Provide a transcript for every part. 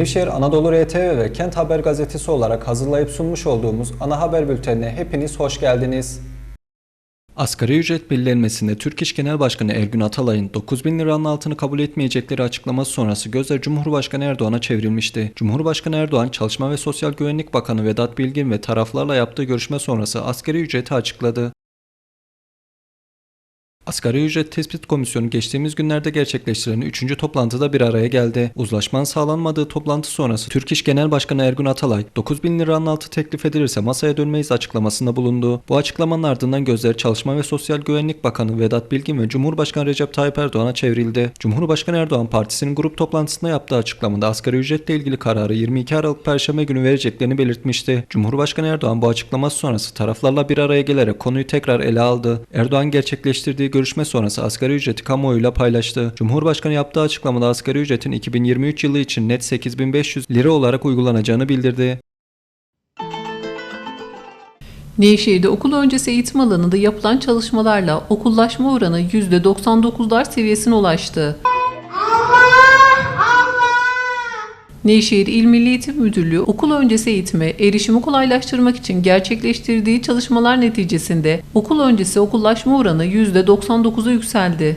Nevşehir Anadolu RTV ve Kent Haber Gazetesi olarak hazırlayıp sunmuş olduğumuz ana haber bültenine hepiniz hoş geldiniz. Asgari ücret belirlenmesinde Türk İş Genel Başkanı Ergün Atalay'ın 9 bin liranın altını kabul etmeyecekleri açıklaması sonrası gözler Cumhurbaşkanı Erdoğan'a çevrilmişti. Cumhurbaşkanı Erdoğan, Çalışma ve Sosyal Güvenlik Bakanı Vedat Bilgin ve taraflarla yaptığı görüşme sonrası asgari ücreti açıkladı. Asgari Ücret Tespit Komisyonu geçtiğimiz günlerde gerçekleştirilen 3. toplantıda bir araya geldi. Uzlaşmanın sağlanmadığı toplantı sonrası Türk İş Genel Başkanı Ergun Atalay, 9 bin liranın altı teklif edilirse masaya dönmeyiz açıklamasında bulundu. Bu açıklamanın ardından gözler Çalışma ve Sosyal Güvenlik Bakanı Vedat Bilgin ve Cumhurbaşkanı Recep Tayyip Erdoğan'a çevrildi. Cumhurbaşkanı Erdoğan partisinin grup toplantısında yaptığı açıklamada asgari ücretle ilgili kararı 22 Aralık Perşembe günü vereceklerini belirtmişti. Cumhurbaşkanı Erdoğan bu açıklaması sonrası taraflarla bir araya gelerek konuyu tekrar ele aldı. Erdoğan gerçekleştirdiği görüşme sonrası asgari ücreti kamuoyuyla paylaştı. Cumhurbaşkanı yaptığı açıklamada asgari ücretin 2023 yılı için net 8500 lira olarak uygulanacağını bildirdi. Nevşehir'de okul öncesi eğitim alanında yapılan çalışmalarla okullaşma oranı %99'lar seviyesine ulaştı. Nevşehir İl Milli Eğitim Müdürlüğü okul öncesi eğitime erişimi kolaylaştırmak için gerçekleştirdiği çalışmalar neticesinde okul öncesi okullaşma oranı %99'a yükseldi.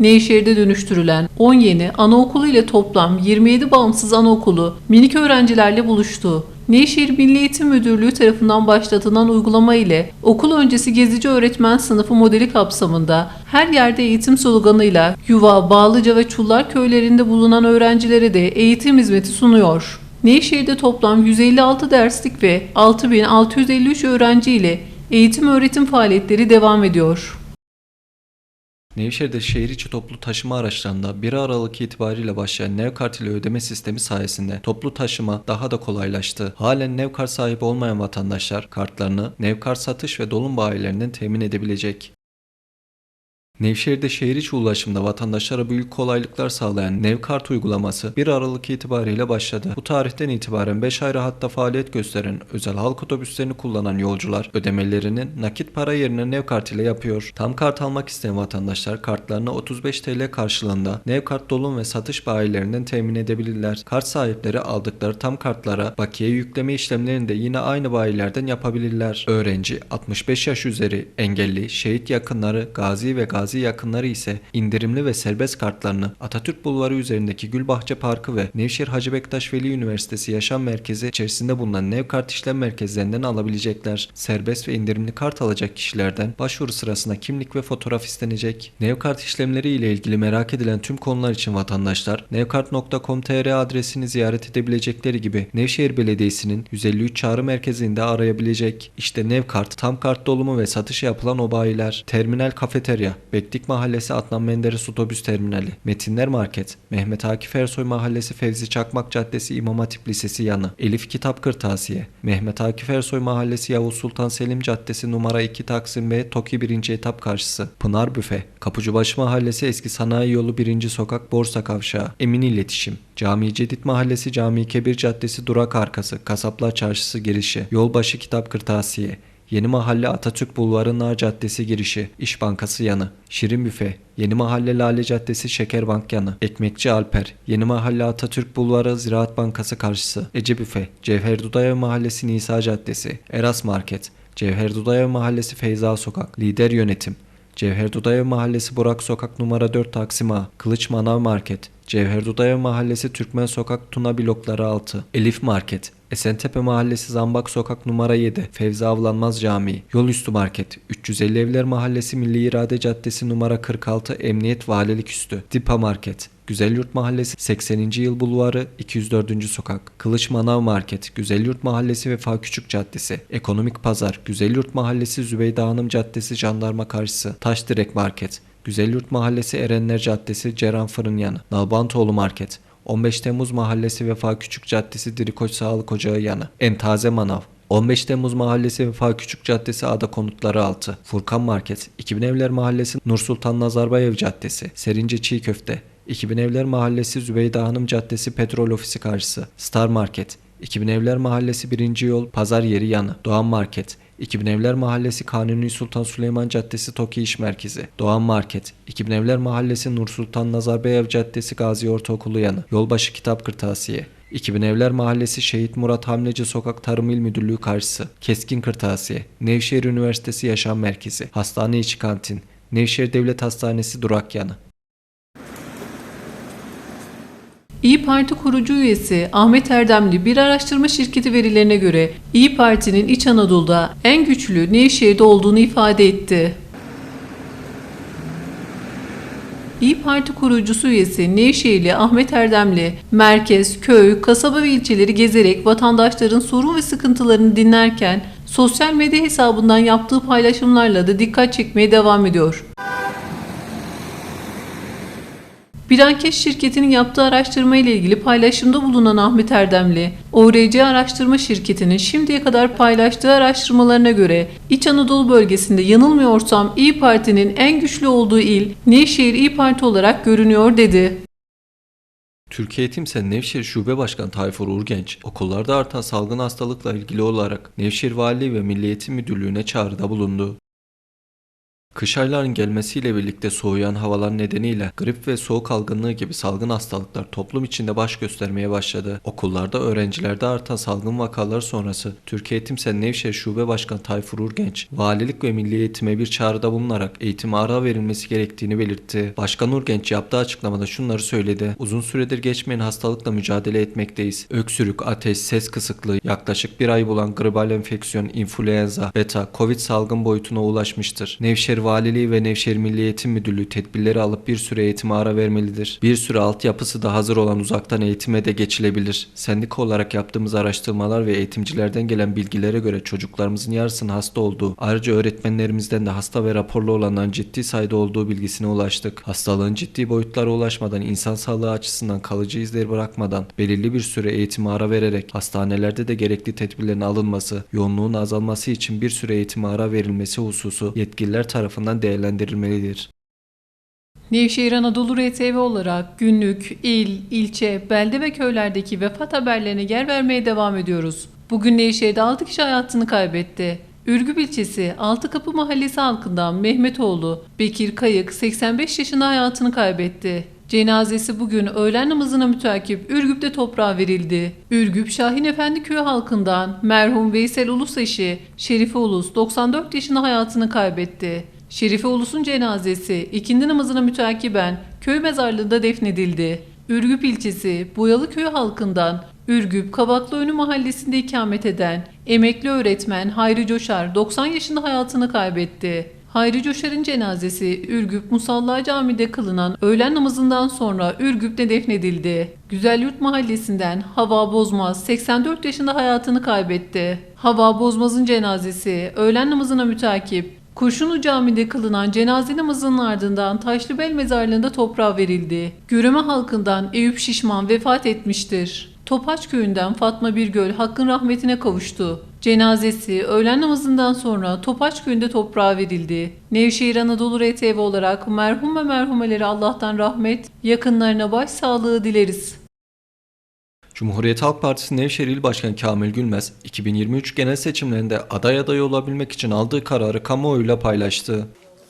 Nevşehir'de dönüştürülen 10 yeni anaokulu ile toplam 27 bağımsız anaokulu minik öğrencilerle buluştu. Nevşehir Milli Eğitim Müdürlüğü tarafından başlatılan uygulama ile okul öncesi gezici öğretmen sınıfı modeli kapsamında her yerde eğitim sloganıyla Yuva, Bağlıca ve Çullar köylerinde bulunan öğrencilere de eğitim hizmeti sunuyor. Nevşehir'de toplam 156 derslik ve 6653 öğrenci ile eğitim öğretim faaliyetleri devam ediyor. Nevşehir'de şehir içi toplu taşıma araçlarında 1 Aralık itibariyle başlayan Nevkart ile ödeme sistemi sayesinde toplu taşıma daha da kolaylaştı. Halen Nevkart sahibi olmayan vatandaşlar kartlarını Nevkart satış ve dolum bayilerinden temin edebilecek. Nevşehir'de şehir içi ulaşımda vatandaşlara büyük kolaylıklar sağlayan Nevkart uygulaması 1 Aralık itibariyle başladı. Bu tarihten itibaren 5 ayrı hatta faaliyet gösteren özel halk otobüslerini kullanan yolcular ödemelerini nakit para yerine Nevkart ile yapıyor. Tam kart almak isteyen vatandaşlar kartlarını 35 TL karşılığında Nevkart dolum ve satış bayilerinden temin edebilirler. Kart sahipleri aldıkları tam kartlara bakiye yükleme işlemlerini de yine aynı bayilerden yapabilirler. Öğrenci, 65 yaş üzeri, engelli, şehit yakınları, gazi ve gazi yakınları ise indirimli ve serbest kartlarını Atatürk Bulvarı üzerindeki Gülbahçe Parkı ve Nevşehir Hacı Bektaş Veli Üniversitesi Yaşam Merkezi içerisinde bulunan Nevkart işlem merkezlerinden alabilecekler. Serbest ve indirimli kart alacak kişilerden başvuru sırasında kimlik ve fotoğraf istenecek. Nevkart işlemleri ile ilgili merak edilen tüm konular için vatandaşlar nevkart.com.tr adresini ziyaret edebilecekleri gibi Nevşehir Belediyesi'nin 153 çağrı merkezinde arayabilecek. İşte Nevkart, tam kart dolumu ve satışı yapılan o bayiler. Terminal Kafeterya, Bektik Mahallesi Adnan Menderes Otobüs Terminali, Metinler Market, Mehmet Akif Ersoy Mahallesi Fevzi Çakmak Caddesi İmam Hatip Lisesi yanı, Elif Kitap Kırtasiye, Mehmet Akif Ersoy Mahallesi Yavuz Sultan Selim Caddesi numara 2 Taksim B Toki 1. etap karşısı, Pınar Büfe, Kapıcıbaşı Mahallesi Eski Sanayi Yolu 1. Sokak Borsa Kavşağı, Emin İletişim, Cami Cedid Mahallesi Cami Kebir Caddesi Durak Arkası, Kasaplar Çarşısı girişi, Yolbaşı Kitap Kırtasiye, Yeni Mahalle Atatürk Bulvarı Nar Caddesi girişi, İş Bankası yanı, Şirin Büfe, Yeni Mahalle Lale Caddesi Şekerbank yanı, Ekmekçi Alper, Yeni Mahalle Atatürk Bulvarı Ziraat Bankası karşısı, Ece Büfe, Cevher Dudayev Mahallesi Nisa Caddesi, Eras Market, Cevher Dudayev Mahallesi Feyza Sokak, Lider Yönetim, Cevher Dudayev Mahallesi Burak Sokak numara 4 Taksim A, Kılıç Manav Market, Cevher Dudayev Mahallesi Türkmen Sokak Tuna Blokları 6, Elif Market, Esentepe Mahallesi Zambak Sokak numara 7, Fevzi Avlanmaz Camii, Yol Üstü Market, 350 Evler Mahallesi Milli İrade Caddesi numara 46, Emniyet Valilik Üstü, Dipa Market, Güzelyurt Mahallesi 80. Yıl Bulvarı 204. Sokak, Kılıç Manav Market, Güzelyurt Mahallesi Vefa Küçük Caddesi, Ekonomik Pazar, Güzelyurt Mahallesi Zübeyde Hanım Caddesi Jandarma Karşısı, Taşdirek Market, Güzelyurt Mahallesi Erenler Caddesi Ceren Fırın Yanı, Nalbantoğlu Market, 15 Temmuz Mahallesi Vefa Küçük Caddesi Dirikoç Sağlık Ocağı yanı. En taze manav. 15 Temmuz Mahallesi Vefa Küçük Caddesi Ada Konutları altı. Furkan Market. 2000 Evler Mahallesi Nursultan Nazarbayev Caddesi. Serince Çiğ Köfte. 2000 Evler Mahallesi Zübeyde Hanım Caddesi Petrol Ofisi karşısı. Star Market. 2000 Evler Mahallesi 1. Yol Pazar Yeri yanı. Doğan Market. 2000 Evler Mahallesi Kanuni Sultan Süleyman Caddesi TOKİ İş Merkezi, Doğan Market, 2000 Evler Mahallesi Nur Sultan Nazarbayev Caddesi Gazi Ortaokulu yanı, Yolbaşı Kitap Kırtasiye, 2000 Evler Mahallesi Şehit Murat Hamleci Sokak Tarım İl Müdürlüğü karşısı, Keskin Kırtasiye, Nevşehir Üniversitesi Yaşam Merkezi, Hastane içi kantin, Nevşehir Devlet Hastanesi Durak yanı. İyi Parti kurucu üyesi Ahmet Erdemli bir araştırma şirketi verilerine göre İyi Parti'nin İç Anadolu'da en güçlü Nevşehir'de olduğunu ifade etti. İyi Parti kurucusu üyesi Nevşehirli Ahmet Erdemli, merkez, köy, kasaba ve ilçeleri gezerek vatandaşların sorun ve sıkıntılarını dinlerken sosyal medya hesabından yaptığı paylaşımlarla da dikkat çekmeye devam ediyor. Bir anket şirketinin yaptığı araştırma ile ilgili paylaşımda bulunan Ahmet Erdemli, ORC araştırma şirketinin şimdiye kadar paylaştığı araştırmalarına göre İç Anadolu bölgesinde yanılmıyorsam İyi Parti'nin en güçlü olduğu il Nevşehir İyi Parti olarak görünüyor dedi. Türkiye Eğitimse Nevşehir Şube Başkanı Tayfur Urgenç, okullarda artan salgın hastalıkla ilgili olarak Nevşehir Valiliği ve Milli Eğitim Müdürlüğü'ne çağrıda bulundu. Kış aylarının gelmesiyle birlikte soğuyan havalar nedeniyle grip ve soğuk algınlığı gibi salgın hastalıklar toplum içinde baş göstermeye başladı. Okullarda öğrencilerde artan salgın vakaları sonrası Türkiye Eğitimsel Nevşehir Şube Başkanı Tayfur Urgenç, valilik ve milli eğitime bir çağrıda bulunarak eğitime ara verilmesi gerektiğini belirtti. Başkan Urgenç yaptığı açıklamada şunları söyledi. Uzun süredir geçmeyen hastalıkla mücadele etmekteyiz. Öksürük, ateş, ses kısıklığı, yaklaşık bir ay bulan gribal enfeksiyon, influenza, beta, covid salgın boyutuna ulaşmıştır. Nevşehir Valiliği ve Nevşehir Milli Eğitim Müdürlüğü tedbirleri alıp bir süre eğitime ara vermelidir. Bir süre altyapısı da hazır olan uzaktan eğitime de geçilebilir. Sendika olarak yaptığımız araştırmalar ve eğitimcilerden gelen bilgilere göre çocuklarımızın yarısının hasta olduğu, ayrıca öğretmenlerimizden de hasta ve raporlu olanların ciddi sayıda olduğu bilgisine ulaştık. Hastalığın ciddi boyutlara ulaşmadan, insan sağlığı açısından kalıcı izler bırakmadan, belirli bir süre eğitime ara vererek, hastanelerde de gerekli tedbirlerin alınması, yoğunluğun azalması için bir süre eğitime ara verilmesi hususu yetkililer tarafından değerlendirilmelidir. Nevşehir Anadolu RTV olarak günlük, il, ilçe, belde ve köylerdeki vefat haberlerine yer vermeye devam ediyoruz. Bugün Nevşehir'de 6 kişi hayatını kaybetti. Ürgüp ilçesi Altıkapı Mahallesi halkından Mehmetoğlu Bekir Kayık 85 yaşında hayatını kaybetti. Cenazesi bugün öğlen namazına mütakip Ürgüp'te toprağa verildi. Ürgüp Şahin Efendi köyü halkından merhum Veysel Ulus Şerife Ulus 94 yaşında hayatını kaybetti. Şerife Ulus'un cenazesi ikindi namazına mütakiben köy mezarlığında defnedildi. Ürgüp ilçesi Boyalı köyü halkından Ürgüp Kavaklıönü mahallesinde ikamet eden emekli öğretmen Hayri Coşar 90 yaşında hayatını kaybetti. Hayri Coşar'ın cenazesi Ürgüp Musalla Camii'de kılınan öğlen namazından sonra Ürgüp'te defnedildi. Güzelyurt Mahallesi'nden Hava Bozmaz 84 yaşında hayatını kaybetti. Hava Bozmaz'ın cenazesi öğlen namazına mütakip Kurşunlu Camii'de kılınan cenaze namazının ardından Taşlıbel mezarlığında toprağa verildi. Göreme halkından Eyüp Şişman vefat etmiştir. Topaç köyünden Fatma Birgöl hakkın rahmetine kavuştu. Cenazesi öğlen namazından sonra Topaç köyünde toprağa verildi. Nevşehir Anadolu RTV olarak merhum ve merhumeleri Allah'tan rahmet, yakınlarına başsağlığı dileriz. Cumhuriyet Halk Partisi Nevşehir İl Başkanı Kamil Gülmez, 2023 genel seçimlerinde aday adayı olabilmek için aldığı kararı kamuoyuyla paylaştı.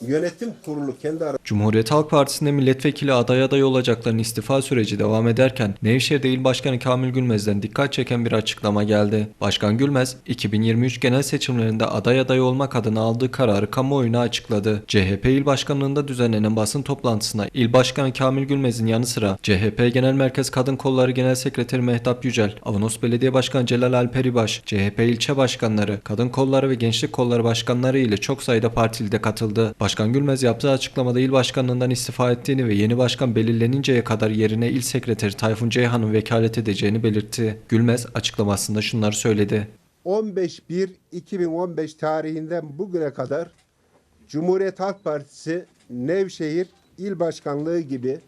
Yönetim kurulu kendi ara Cumhuriyet Halk Partisi'nde milletvekili aday aday olacakların istifa süreci devam ederken Nevşehir'de İl Başkanı Kamil Gülmez'den dikkat çeken bir açıklama geldi. Başkan Gülmez, 2023 genel seçimlerinde aday aday olmak adına aldığı kararı kamuoyuna açıkladı. CHP İl Başkanlığında düzenlenen basın toplantısına İl Başkanı Kamil Gülmez'in yanı sıra CHP Genel Merkez Kadın Kolları Genel Sekreteri Mehtap Yücel, Avanos Belediye Başkanı Celal Alperibaş, CHP ilçe başkanları, kadın kolları ve gençlik kolları başkanları ile çok sayıda partili de katıldı. Başkan Gülmez yaptığı açıklamada il başkanlığından istifa ettiğini ve yeni başkan belirleninceye kadar yerine il sekreteri Tayfun Ceyhan'ın vekalet edeceğini belirtti. Gülmez açıklamasında şunları söyledi. 15-1-2015 tarihinden bugüne kadar Cumhuriyet Halk Partisi Nevşehir İl Başkanlığı gibi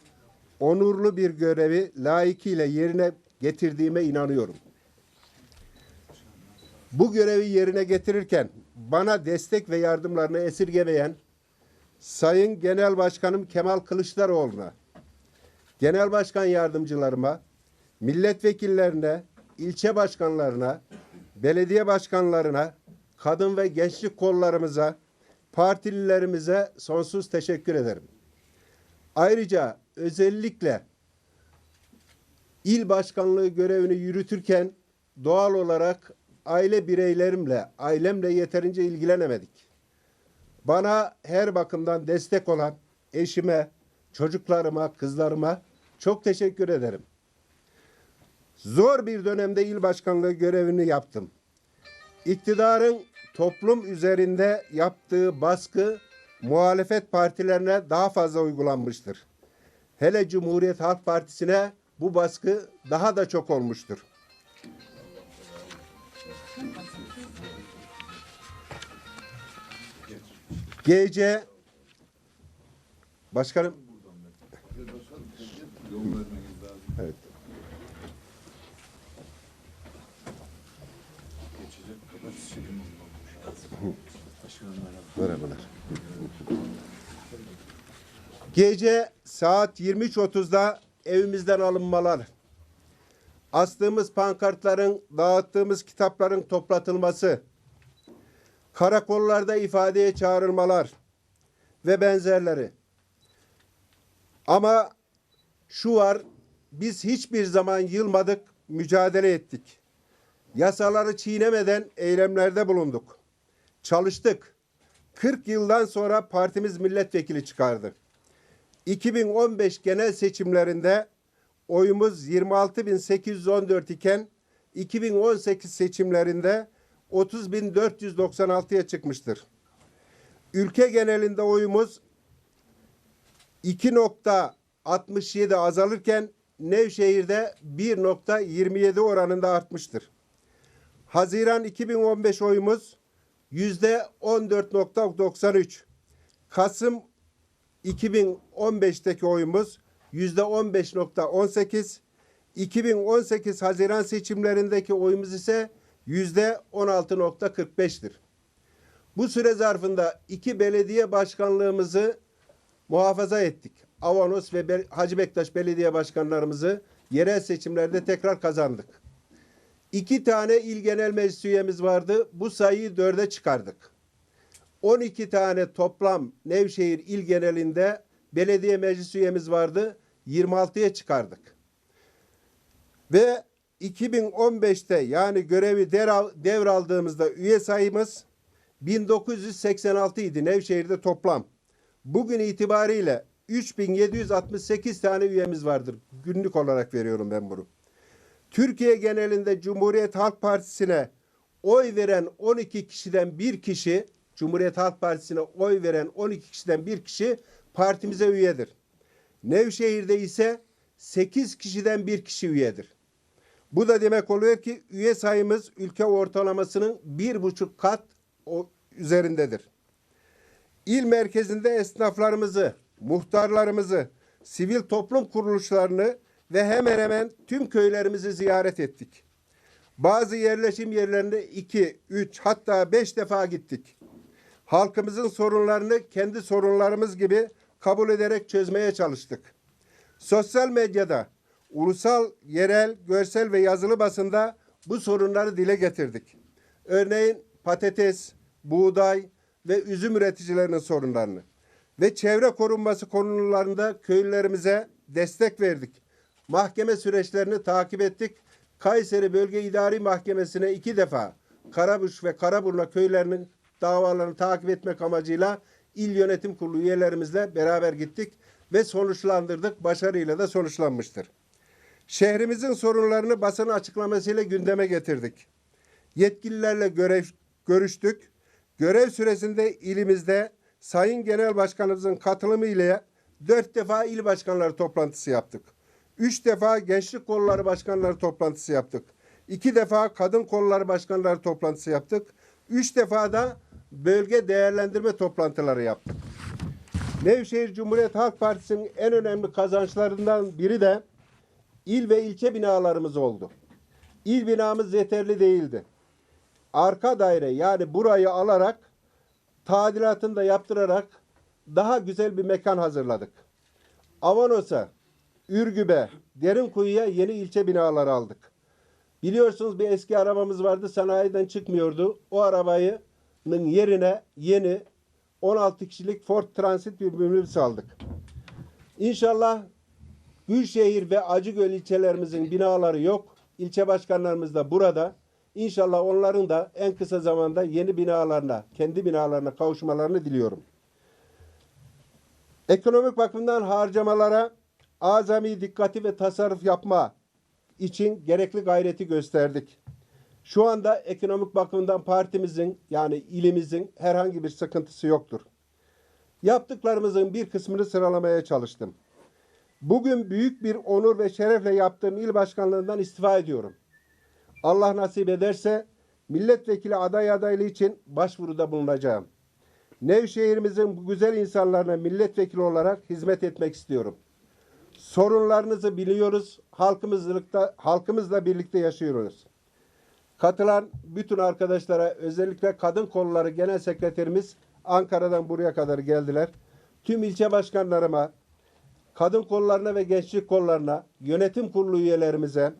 onurlu bir görevi layıkıyla yerine getirdiğime inanıyorum. Bu görevi yerine getirirken bana destek ve yardımlarını esirgemeyen Sayın Genel Başkanım Kemal Kılıçdaroğlu'na, Genel Başkan Yardımcılarıma, milletvekillerine, ilçe başkanlarına, belediye başkanlarına, kadın ve gençlik kollarımıza, partililerimize sonsuz teşekkür ederim. Ayrıca özellikle il başkanlığı görevini yürütürken doğal olarak aile bireylerimle, ailemle yeterince ilgilenemedik. Bana her bakımdan destek olan eşime, çocuklarıma, kızlarıma çok teşekkür ederim. Zor bir dönemde il başkanlığı görevini yaptım. İktidarın toplum üzerinde yaptığı baskı muhalefet partilerine daha fazla uygulanmıştır. Hele Cumhuriyet Halk Partisi'ne bu baskı daha da çok olmuştur. GC Başkanım Evet. Merhabalar. Gece saat 23.30'da evimizden alınmalar. Astığımız pankartların, dağıttığımız kitapların toplatılması, karakollarda ifadeye çağrılmalar ve benzerleri. Ama şu var, biz hiçbir zaman yılmadık, mücadele ettik. Yasaları çiğnemeden eylemlerde bulunduk. Çalıştık. 40 yıldan sonra partimiz milletvekili çıkardı. 2015 genel seçimlerinde oyumuz 26.814 iken 2018 seçimlerinde 30.496'ya çıkmıştır. Ülke genelinde oyumuz 2.67 azalırken Nevşehir'de 1.27 oranında artmıştır. Haziran 2015 oyumuz yüzde 14.93. Kasım 2015'teki oyumuz yüzde 15.18. 2018 Haziran seçimlerindeki oyumuz ise yüzde 16.45'tir. Bu süre zarfında iki belediye başkanlığımızı muhafaza ettik. Avanos ve Be- Hacı Bektaş belediye başkanlarımızı yerel seçimlerde tekrar kazandık. İki tane il genel meclis üyemiz vardı. Bu sayıyı dörde çıkardık. 12 tane toplam Nevşehir il genelinde belediye meclis üyemiz vardı. 26'ya çıkardık. Ve 2015'te yani görevi devraldığımızda üye sayımız 1986 idi Nevşehir'de toplam. Bugün itibariyle 3768 tane üyemiz vardır. Günlük olarak veriyorum ben bunu. Türkiye genelinde Cumhuriyet Halk Partisi'ne oy veren 12 kişiden bir kişi, Cumhuriyet Halk Partisi'ne oy veren 12 kişiden bir kişi partimize üyedir. Nevşehir'de ise 8 kişiden bir kişi üyedir. Bu da demek oluyor ki üye sayımız ülke ortalamasının bir buçuk kat üzerindedir. İl merkezinde esnaflarımızı, muhtarlarımızı, sivil toplum kuruluşlarını ve hemen hemen tüm köylerimizi ziyaret ettik. Bazı yerleşim yerlerinde iki, üç hatta beş defa gittik. Halkımızın sorunlarını kendi sorunlarımız gibi kabul ederek çözmeye çalıştık. Sosyal medyada, ulusal, yerel, görsel ve yazılı basında bu sorunları dile getirdik. Örneğin patates, buğday ve üzüm üreticilerinin sorunlarını ve çevre korunması konularında köylülerimize destek verdik. Mahkeme süreçlerini takip ettik. Kayseri Bölge İdari Mahkemesi'ne iki defa Karabuş ve Karaburna köylerinin davalarını takip etmek amacıyla İl Yönetim Kurulu üyelerimizle beraber gittik ve sonuçlandırdık. Başarıyla da sonuçlanmıştır. Şehrimizin sorunlarını basın açıklamasıyla gündeme getirdik. Yetkililerle görev, görüştük. Görev süresinde ilimizde Sayın Genel Başkanımızın katılımı ile dört defa il başkanları toplantısı yaptık. Üç defa gençlik kolları başkanları toplantısı yaptık. İki defa kadın kolları başkanları toplantısı yaptık. Üç defa da bölge değerlendirme toplantıları yaptık. Nevşehir Cumhuriyet Halk Partisi'nin en önemli kazançlarından biri de il ve ilçe binalarımız oldu. İl binamız yeterli değildi. Arka daire yani burayı alarak tadilatını da yaptırarak daha güzel bir mekan hazırladık. Avanos'a, Ürgüp'e, Derinkuyu'ya yeni ilçe binaları aldık. Biliyorsunuz bir eski arabamız vardı sanayiden çıkmıyordu. O arabanın yerine yeni 16 kişilik Ford Transit bir minibüs aldık. İnşallah Gülşehir ve Acıgöl ilçelerimizin binaları yok. İlçe başkanlarımız da burada. İnşallah onların da en kısa zamanda yeni binalarına, kendi binalarına kavuşmalarını diliyorum. Ekonomik bakımdan harcamalara azami dikkati ve tasarruf yapma için gerekli gayreti gösterdik. Şu anda ekonomik bakımdan partimizin yani ilimizin herhangi bir sıkıntısı yoktur. Yaptıklarımızın bir kısmını sıralamaya çalıştım. Bugün büyük bir onur ve şerefle yaptığım il başkanlığından istifa ediyorum. Allah nasip ederse milletvekili aday adaylığı için başvuruda bulunacağım. Nevşehirimizin bu güzel insanlarına milletvekili olarak hizmet etmek istiyorum. Sorunlarınızı biliyoruz. Halkımızla, halkımızla birlikte yaşıyoruz. Katılan bütün arkadaşlara özellikle kadın kolları genel sekreterimiz Ankara'dan buraya kadar geldiler. Tüm ilçe başkanlarıma, kadın kollarına ve gençlik kollarına, yönetim kurulu üyelerimize,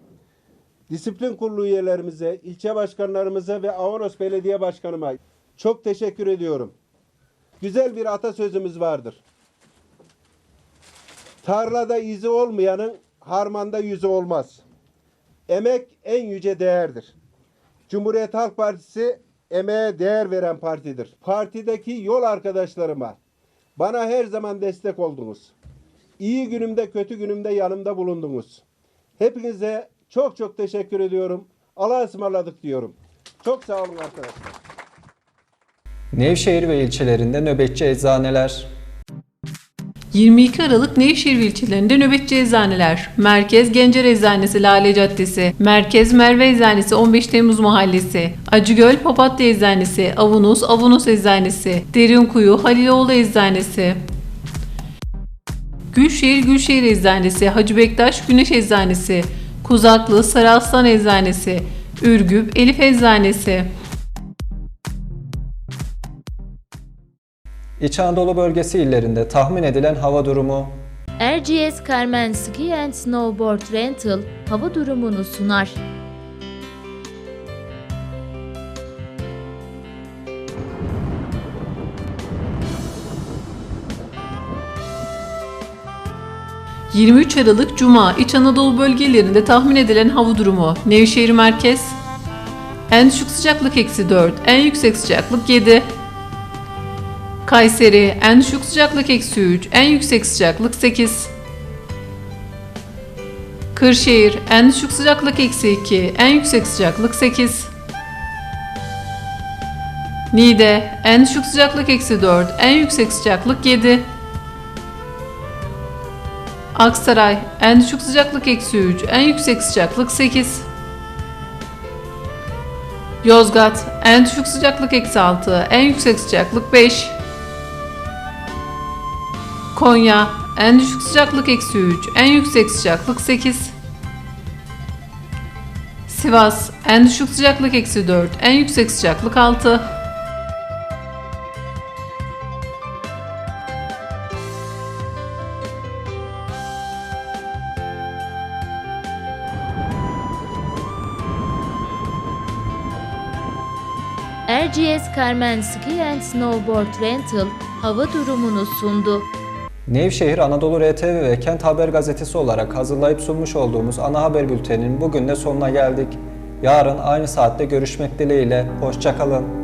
disiplin kurulu üyelerimize, ilçe başkanlarımıza ve Avanos Belediye Başkanıma çok teşekkür ediyorum. Güzel bir atasözümüz vardır. Tarlada izi olmayanın harmanda yüzü olmaz. Emek en yüce değerdir. Cumhuriyet Halk Partisi emeğe değer veren partidir. Partideki yol arkadaşlarıma bana her zaman destek oldunuz. İyi günümde kötü günümde yanımda bulundunuz. Hepinize çok çok teşekkür ediyorum. Allah'a ısmarladık diyorum. Çok sağ olun arkadaşlar. Nevşehir ve ilçelerinde nöbetçi eczaneler. 22 Aralık Nevşehir ilçelerinde nöbetçi eczaneler. Merkez Gencer Eczanesi Lale Caddesi. Merkez Merve Eczanesi 15 Temmuz Mahallesi. Acıgöl Papatya Eczanesi. Avunus Avunus Eczanesi. Derinkuyu Haliloğlu Eczanesi. Gülşehir Gülşehir Eczanesi. Hacı Bektaş Güneş Eczanesi. Kuzaklı Sarı Aslan Eczanesi. Ürgüp Elif Eczanesi. İç Anadolu bölgesi illerinde tahmin edilen hava durumu. RGS Carmen Ski and Snowboard Rental hava durumunu sunar. – 23 Aralık Cuma İç Anadolu bölgelerinde tahmin edilen hava durumu. Nevşehir Merkez En düşük sıcaklık eksi 4, en yüksek sıcaklık 7. Kayseri en düşük sıcaklık eksi 3, en yüksek sıcaklık 8. Kırşehir en düşük sıcaklık eksi 2, en yüksek sıcaklık 8. Niğde en düşük sıcaklık eksi 4, en yüksek sıcaklık 7. Aksaray en düşük sıcaklık eksi 3, en yüksek sıcaklık 8. Yozgat en düşük sıcaklık eksi 6, en yüksek sıcaklık 5. Konya en düşük sıcaklık eksi 3, en yüksek sıcaklık 8. Sivas en düşük sıcaklık eksi 4, en yüksek sıcaklık 6. RGS Carmen Ski and Snowboard Rental hava durumunu sundu. Nevşehir Anadolu RTV ve Kent Haber Gazetesi olarak hazırlayıp sunmuş olduğumuz ana haber bülteninin bugün de sonuna geldik. Yarın aynı saatte görüşmek dileğiyle. Hoşçakalın.